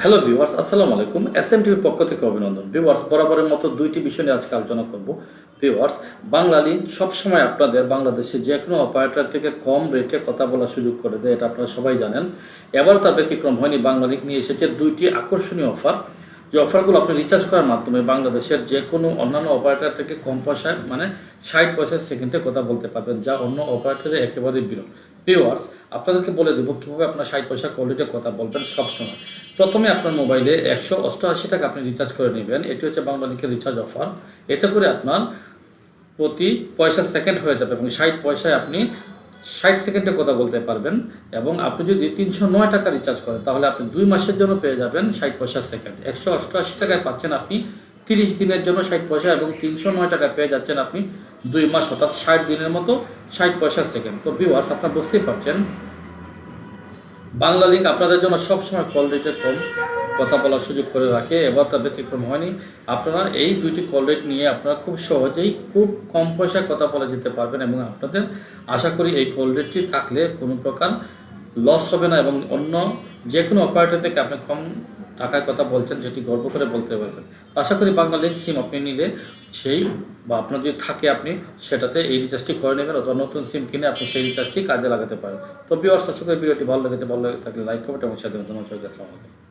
Hello viewers আসসালামু আলাইকুম। S M টিভির পক্ষ থেকে অভিনন্দন। ভিউয়ার্স বরাবরের মতো দুইটি বিষয় নিয়ে আজকে আলোচনা করব। ভিউয়ার্স বাংলা লিঙ্ক সবসময় আপনাদের বাংলাদেশে যে কোনো অপারেটর থেকে কম রেটে কথা বলার সুযোগ করে দেয়, এটা আপনারা সবাই জানেন। এবারও তার ব্যতিক্রম হয়নি, বাংলা লিঙ্ক নিয়ে এসেছে দুইটি আকর্ষণীয় অফার যে অফারগুলো আপনি রিচার্জ করার মাধ্যমে বাংলাদেশের যে কোনো অন্যান্য অপারেটর থেকে কম পয়সায় মানে ষাট পয়সা সেকেন্ডে কথা বলতে পারবেন, যা অন্য অপারেটরে একেবারেই বিরল। ভিউয়ার্স আপনাদেরকে বলে দেবো কীভাবে আপনার ষাট পয়সা কোয়ালিটি কথা বলবেন সবসময়। প্রথমে আপনার মোবাইলে একশো অষ্টআশি টাকা আপনি রিচার্জ করে নেবেন। এটি হচ্ছে বাংলা লিঙ্কের রিচার্জ অফার এতে করে আপনার প্রতি পয়সা সেকেন্ড হয়ে যাবে এবং ষাট পয়সায় আপনি ষাট সেকেন্ডে কথা বলতে পারবেন এবং আপনি যদি তিনশো নয় টাকা রিচার্জ করেন, তাহলে আপনি দুই মাসের জন্য পেয়ে যাবেন ষাট পয়সা সেকেন্ড একশো অষ্টআশি টাকায় পাচ্ছেন আপনি তিরিশ দিনের জন্য ষাট পয়সা এবং তিনশো নয় টাকায় পেয়ে যাচ্ছেন আপনি দুই মাস, অর্থাৎ ষাট দিনের মতো ষাট পয়সা সেকেন্ড তো ভিউয়ার্স আপনারা বুঝতেই পারছেন বাংলা লিঙ্ক আপনাদের জন্য সবসময় কল রেটের কম কথা বলার সুযোগ করে রাখে, এবার তার ব্যতিক্রম হয়নি। আপনারা এই দুইটি কল রেট নিয়ে আপনারা খুব সহজেই খুব কম পয়সায় কথা বলা যেতে পারবেন এবং আপনাদের আশা করি এই কল রেটটি থাকলে কোনো প্রকার লস হবে না এবং অন্য যে কোনো অপারেটর থেকে আপনি কম টাকায় কথা বলছেন, সেটি গর্ব করে বলতে পারবেন। আশা করি বাংলা লিঙ্ক সিম আপনি নিলে সেই, বা আপনার যদি থাকে আপনি, সেটাতে এই রিচার্জটি করে নেবেন অথবা নতুন সিম কিনে আপনি সেই রিচার্জটি কাজে লাগাতে পারেন। তবে আশা করি ভিডিওটি ভালো লেগেছে, ভালো থাকলে লাইক করবেন এবং সাথে ধন্যবাদ আসসালামু